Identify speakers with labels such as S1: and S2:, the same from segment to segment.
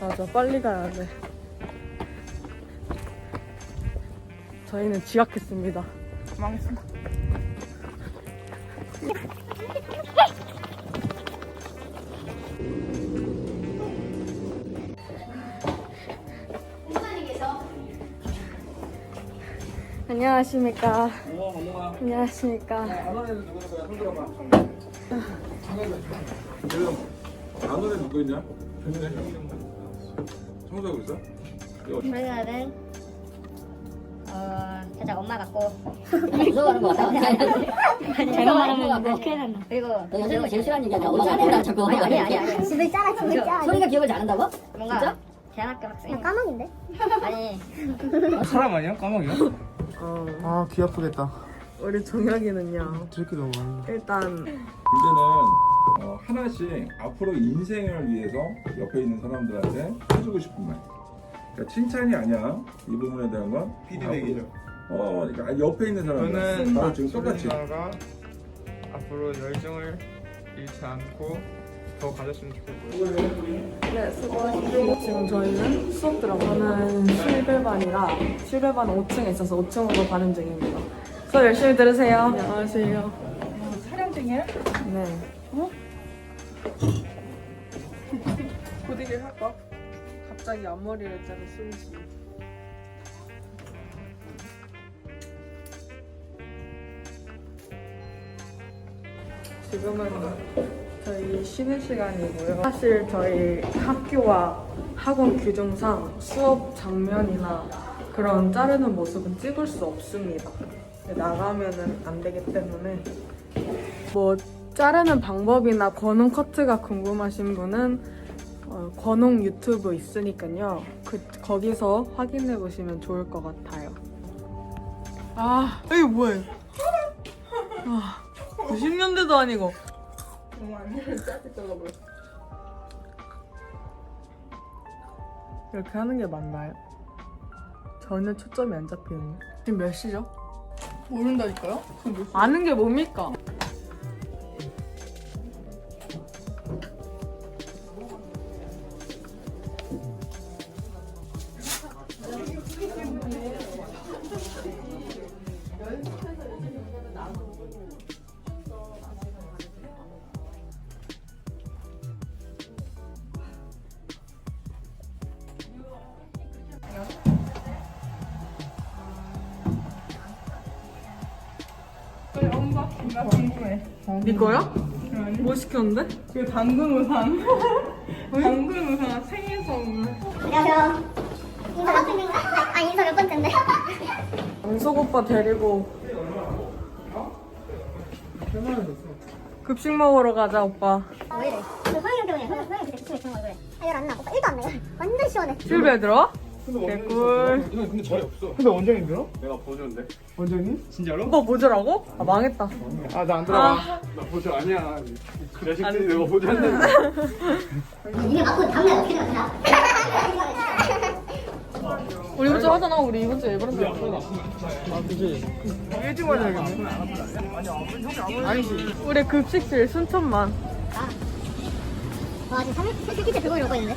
S1: 맞아 빨리 가야 돼. 저희는 지각했습니다.
S2: 망했습니다.
S1: 안녕하십니까. 안녕하십니까.
S3: 안원에는 누구 안원에 누구 있냐? 됐네. 청소하고 있어?
S4: 저희는 어 살짝 엄마 같고 무서워하는 거 같아. 잘못 말하면 큰일 난다. 그리고
S5: 내가 제일, 제일 싫어하는 얘기 아니야. 엄마 잘한다 자꾸.
S4: 아니 아니 아니 아니.
S5: 집을 짜라, 집을 짜. 소리가 기억을 잘한다고?
S4: 뭔가
S5: 진짜?
S4: 대안학교 학생.
S5: 그냥 까먹인데?
S4: 아니
S2: 사람 아니야? 까마귀야?
S1: 어,
S6: 아, 귀 아프겠다.
S1: 우리 종혁이는요
S6: 들기 너무 많이.
S1: 일단
S3: 문제는 어, 하나씩 앞으로 인생을 위해서 옆에 있는 사람들한테 해주고 싶은 말. 그러니까 칭찬이 아니야. 이 부분에 대한 건
S7: 피드백이죠.
S3: 어, 그러니까 옆에 있는 사람들.
S7: 저는
S3: 지금 똑같이.
S7: 누나가 앞으로 열정을 잃지 않고 더 가졌으면 좋겠고요.
S1: 네, 수고하셨습니다. 지금 저희는 수업 들어가는 실배반이라 실배반 5층에 있어서 5층으로 가는 중입니다. 수업 열심히 들으세요. 안녕하세요.
S2: 촬영 중이에요?
S1: 네.
S2: 고데기를 할까?
S1: 갑자기 앞머리를 자르 순지. 지금은 저희 쉬는 시간이고요. 사실 저희 학교와 학원 규정상 수업 장면이나 그런 자르는 모습은 찍을 수 없습니다. 나가면은 안 되기 때문에 뭐 자르는 방법이나 권ung 커트가 궁금하신 분은 어, 권ung 유튜브 있으니까요. 그 거기서 확인해 보시면 좋을 것 같아요. 아 이게 뭐예요? 아 90년대도 아니고.
S2: 정말 안녕을 짧게 잘라버려.
S1: 이렇게 하는 게 맞나요? 전혀 초점이 안 잡히는데. 지금 몇 시죠?
S2: 모른다니까요?
S1: 아는 게 뭡니까?
S2: 나 궁금해.
S1: 네 거야? 뭐 시켰는데?
S2: 그 당근 우산. 당근 우산 생일 선물.
S5: 안녕하세요. 인사 몇 번째인가? 아, 인사 몇 번째인데?
S1: 영석 오빠 데리고 급식 먹으러 가자 오빠.
S5: 왜 이래? 그 허영이 때문에 허영, 허영이 그때 기침이 그런 거 그래. 아, 열안 나. 오빠 1도 안 나요. 완전 시원해.
S1: 실베 들어? 개꿀.
S7: 이건 근데 자리 없어.
S6: 근데 원장님 들어?
S7: 내가 보조인데.
S6: 원장님?
S7: 진짜로?
S1: 오빠 보조라고? 아 망했다.
S6: 아, 나 안 들어가.
S1: 아,
S7: 나 보조 아니야. 그 자식들이 내가 보조했는데.
S5: 이게 맞고 다음날 어떻게?
S1: 우리 이번 주 하잖아. 우리 이번 주에 하잖아.
S6: 아, 그지? 일찍 와야겠네. 아니지.
S1: 우리 급식실 순천만.
S5: 와, 지금 3일, 3일 키트 들고 이러고 있는데?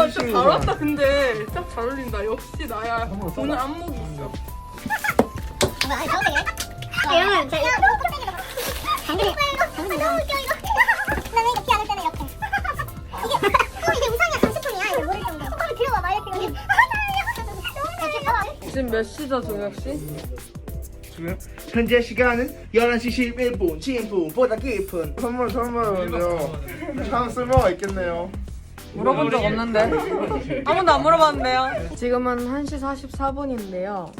S1: 와, 진짜 잘 왔다. 근데 딱 잘 어울린다. 역시 나야. 오늘 안목이 있어.
S5: 뭐, 아니, 잘못된 게. 이러면 제가 이거. 당근이. 당근이 너무 웃겨, 이거. 나는 이거 피안을 때는 이렇게. 이게, 그럼 이게 우산이야, 30분이야. 이거 모를 정도. 한번 들어봐, 막 이렇게. 이렇게. 이렇게 봐봐.
S1: 지금 몇 시죠, 종혁 씨?
S6: 지금 현재 시간은 11시 11분, 10분보다 깊은 선물 선물은요. 참 쓸모가 있겠네요.
S1: 물어본 적 없는데 아무도 안 물어봤는데요 지금은 1시 44분인데요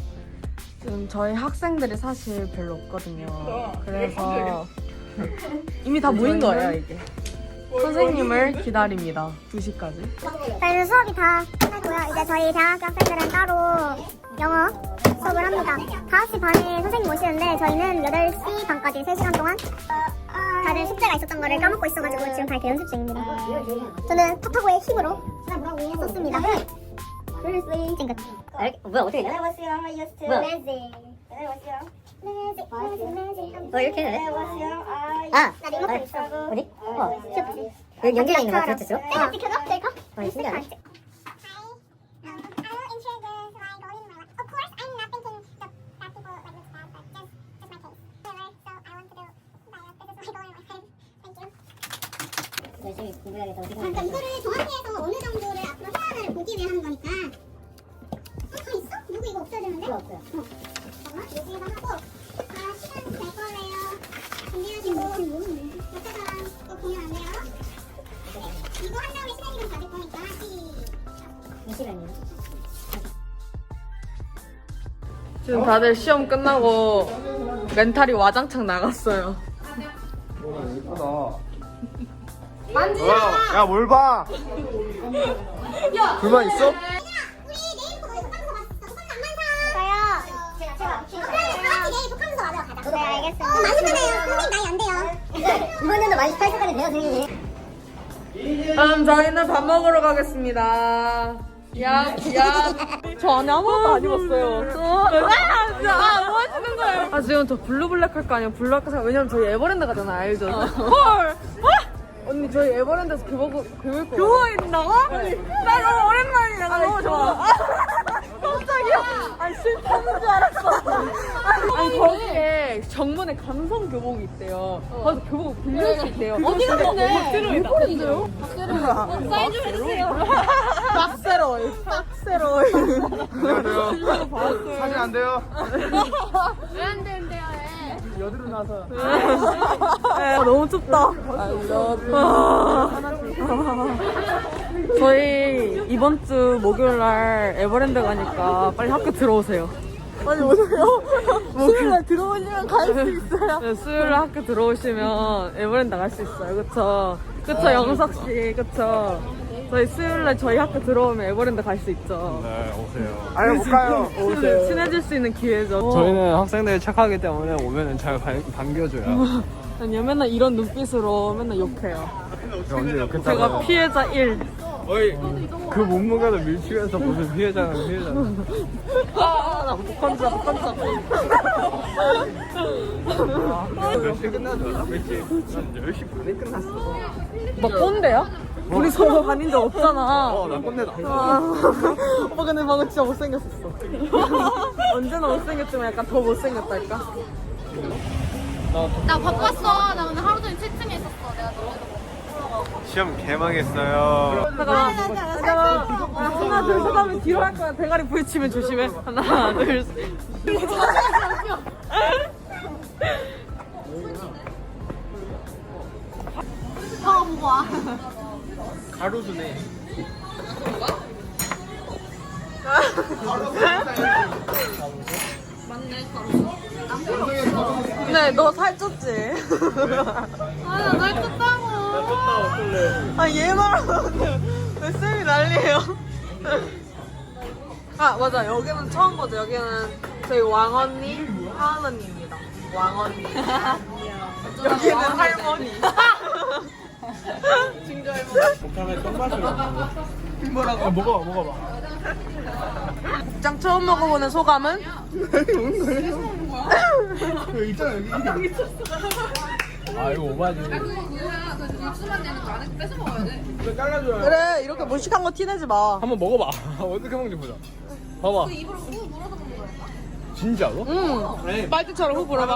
S1: 지금 저희 학생들이 사실 별로 없거든요 그래서 이미 다 모인 거예요 이게. 선생님을 기다립니다. 2시까지.
S5: 저희는 수업이 다 끝났고요. 이제 저희 대학교 학생들은 따로 영어 수업을 합니다. 5시 반에 선생님 오시는데 저희는 8시 반까지 3시간 동안 다들 숙제가 있었던 거를 까먹고 있어가지고 지금 다 이렇게 연습 중입니다. 저는 파파고의 힘으로 썼습니다. 찡긋.
S4: 아, 이렇게- 뭐야 어떻게 돼?
S5: was your used to
S4: 뭐야?
S5: magic. That was magic.
S4: 어 이렇게 해야 돼?
S5: Was your eye.
S4: 아!
S5: 나 리모컨 있어.
S4: 어디? 어
S5: 귀엽지?
S4: 여기 연결돼 있는 거야 블루투스로?
S5: 내가 지켜줘? 될까?
S4: 어 신기하네 열심히 공부해야겠다 어떻게
S5: 그러니까
S4: 하면
S5: 이거를 정확히해서 어느 정도를 앞으로 해야 하나를 보기 위해 하는 거니까. 어, 다 있어? 누구 이거 없어야 되는데?
S4: 필요 없어요
S5: 어. 잠깐만, 여기에다 하고. 아, 시간 될 거래요. 준비하시고. 옆에 사람 또 보면 안 돼요. 이거 한 다음에 시간 이름 받을 거니까. 시작.
S4: 이 시간이요
S1: 지금 다들 시험 끝나고 멘탈이 와장창 나갔어요.
S6: 야, 뭘 봐? 불만 있어?
S5: 제가. 그러면 다 같이 내일 독감서 맞으러 가자. 네, 알겠습니다. 어, 많으시잖아요. 선생님 나이 안 돼요.
S4: 이번 년도 만 18세까지 돼요 선생님
S1: 그럼 저희는 밥 먹으러 가겠습니다. 야, 야. 저 안에 아무것도 안 입었어요. 아, 진짜. 아, 뭐 하시는 거예요? 아, 지금 저 블루블랙 할 거 아니에요? 블루블랙 할 왜냐면 저희 에버랜드 가잖아요. 알죠? 헐! 언니, 저희 에버랜드에서 교복, 교복 교복 입는다고? 나 너무 오랜만이야. 나 너무 좋아. 깜짝이야. 아니, 실패하는 줄 알았어. 아니, 거기에 정문에 감성 교복이 있대요. 거기서 교복 빌릴 수 있대요. 어디 갔는데? 일본인데요? 사인 좀 해주세요. 박세로이. 박세로이.
S6: 안녕하세요. 사진 안 돼요?
S1: 여드름 나서. 네, 너무 춥다. 저희 이번 주 목요일 날 에버랜드 가니까 빨리 학교 들어오세요. 빨리 오세요. 수요일 날 들어오시면 갈 수 있어요. 네, 수요일 날 학교 들어오시면 에버랜드 갈 수 있어요. 그쵸? 그쵸, 영석 씨. 그쵸? 저희 수요일 날 저희 학교 들어오면 에버랜드 갈 수 있죠.
S7: 네, 오세요.
S6: 아니, 못 가요.
S1: 친해질 수 있는 기회죠.
S7: 저희는 학생들이 착하기 때문에 오면은 잘 반, 반겨줘요.
S1: 아니요, 맨날 이런 눈빛으로 맨날 욕해요.
S7: 언제
S1: 제가 피해자 1.
S7: 어이, 그 몸무게도 밀치면서 무슨 피해자는 피해자는.
S1: 아, 나 못한다, 못한다.
S7: 몇 시에 끝나죠? 몇 시? 한 10시 반에 끝났어.
S1: 너 꼰대야? 우리 서로 다닌 적 없잖아.
S7: 어, 나 꼰대다.
S1: 아, 오빠 근데 방금 진짜 못생겼었어. 언제나 못생겼지만 약간 더 못생겼달까?
S2: 나 바빴어. 나 오늘 하루 종일 채팅에 있었어. 내가 너무
S7: 시험 개망했어요.
S1: 잠깐만, 잠깐만. 하나, 둘, 셋 하면 뒤로 할 거야. 대가리 부딪히면 조심해. 하나, 둘, 셋.
S6: 가로수네.
S1: 네, 너 살쪘지?
S2: 아나 날 떴다고.
S1: 아, 얘 말하는데 왜 쌤이 난리예요? 아, 맞아. 여기는 처음 보죠. 여기는 저희 왕언니, 하은언니입니다. 왕언니. 여기는 할머니.
S6: 뭐라고? 아, 먹어봐, 먹어봐.
S1: 장 처음 먹어보는 소감은?
S6: 여기 있잖아, 여기.
S7: 아, 이거 오바지.
S1: 그래, 이렇게 무식한 거 티내지 마.
S7: 한번 먹어봐. 어떻게 먹는지 보자. 봐봐. 그 입으로 후 물어서 먹는 거야? 진짜로?
S1: 응. 빨대처럼 후 불어봐.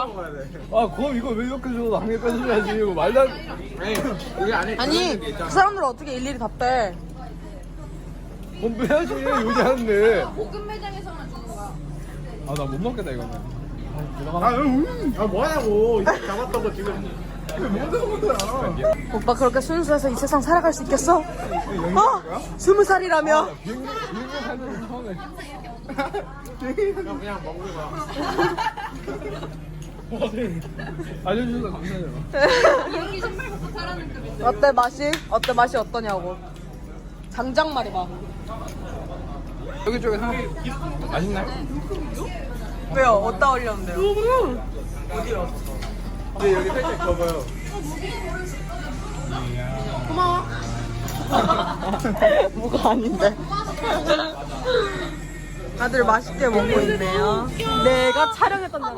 S7: 아, 그럼 이거 왜 이렇게 줘도 한개 빼줘야지. 이거 말도 안 돼.
S1: 아니, 그 사람들은 어떻게 일일이 답대?
S7: 못 빼야지. 요리 하는데. 볶음 매장에서만 주는 거야. 아, 나 못 먹겠다, 이거는.
S6: 아, 음. 아, 뭐하냐고. 이거 잡았던 거 지금.
S1: 오빠 그렇게 순수해서 이 세상 살아갈 수 있겠어? 어? 스무 살이라며?
S7: 알려주셔서 감사해요.
S1: 어때 맛이? 어때 맛이 어떠냐고. 장장 말해봐.
S7: 여기 쪽에 상 맛있나요?
S1: 왜요? 어디다 올렸는데요? 어디요?
S7: 네 여기 살짝 봐봐요.
S1: 뭐가 아닌데. 다들 맛있게 먹고 있네요. 내가 촬영했던 날.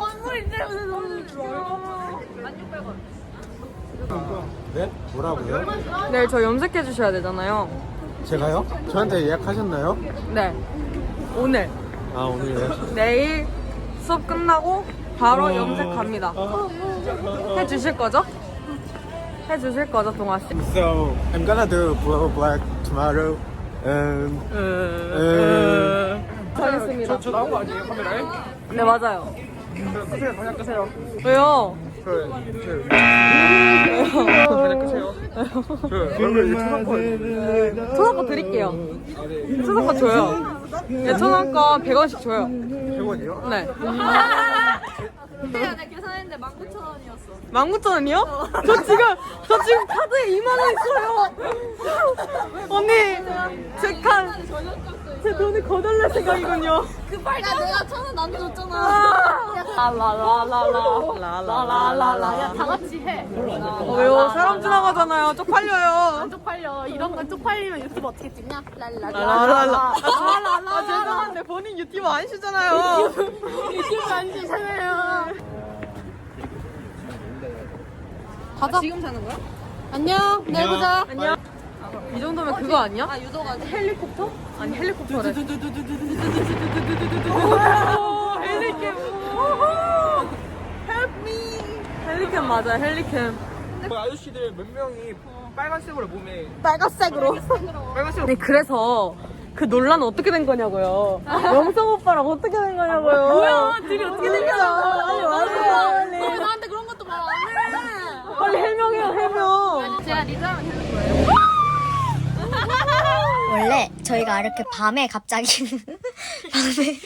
S8: 네? 뭐라고요?
S1: 내일 저 염색해 주셔야 되잖아요.
S8: 제가요? 저한테 예약하셨나요?
S1: 네. 오늘.
S8: 아 오늘요?
S1: 내일 수업 끝나고 바로 염색 갑니다. 해 주실 거죠? 해 주실 거죠, 동아 씨?
S8: So I'm gonna do blue black tomorrow. Um, 음.
S1: 하겠습니다.
S7: 저 나온 거 아니에요 카메라에?
S1: 네, 맞아요.
S7: 끄세요 그냥 끄세요.
S1: 왜요?
S7: 저 그냥 끄세요. 저 얼굴 이제 초상권.
S1: 초상권 드릴게요. 초상권 줘요. 네, 초상권 100원씩 줘요.
S7: 100원이요?
S1: 네.
S2: 근데 나 계산했는데 19,000원이었어.
S1: 19,000원이요? 저 지금, 저 지금 카드에 2만 원 있어요. 언니, 제 카, 제 돈을 거덜낼 생각이군요.
S2: 급할까? 내가 1,000원 나한테 줬잖아.
S1: 라라라라라라라라라.
S2: 야, 다 같이 해.
S1: 어, 왜요? 사람 지나가잖아요. 쪽팔려요.
S2: 이런 건 쪽팔리면 유튜브 어떻게 찍냐?
S1: 라라라라. 아, 죄송한데 본인 유튜브 아니시잖아요.
S2: 유튜브 안 찍잖아요. 가자. 지금 사는 거야? 안녕. 내일 보자.
S1: 안녕. 이 정도면 그거 아니야? 아, 유도가 헬리콥터? 아니, 헬리콥터래. 오, 헬리캠. Help me. 헬리캠 맞아, 헬리캠.
S7: 그 아저씨들 몇 명이 빨간색으로 몸에
S1: 빨간색으로.
S7: 빨간색으로
S1: 아니, 그래서 그 논란 어떻게 된 거냐고요. 영성 오빠랑 어떻게 된 거냐고요. 뭐야, 둘이 어떻게 된 거야. 빨리 와서 빨리.
S2: 왜 나한테 그런 것도 말 안 해?
S1: 빨리 해명해요, 해명.
S2: 제가 리더하면 되는 거예요?
S9: 원래 저희가 이렇게 밤에 갑자기 밤에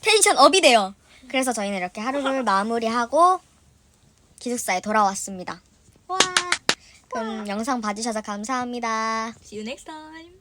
S9: 텐션 업이 돼요. 그래서 저희는 이렇게 하루를 마무리하고 기숙사에 돌아왔습니다. 와. 그럼 영상 봐주셔서 감사합니다.
S10: See you next time.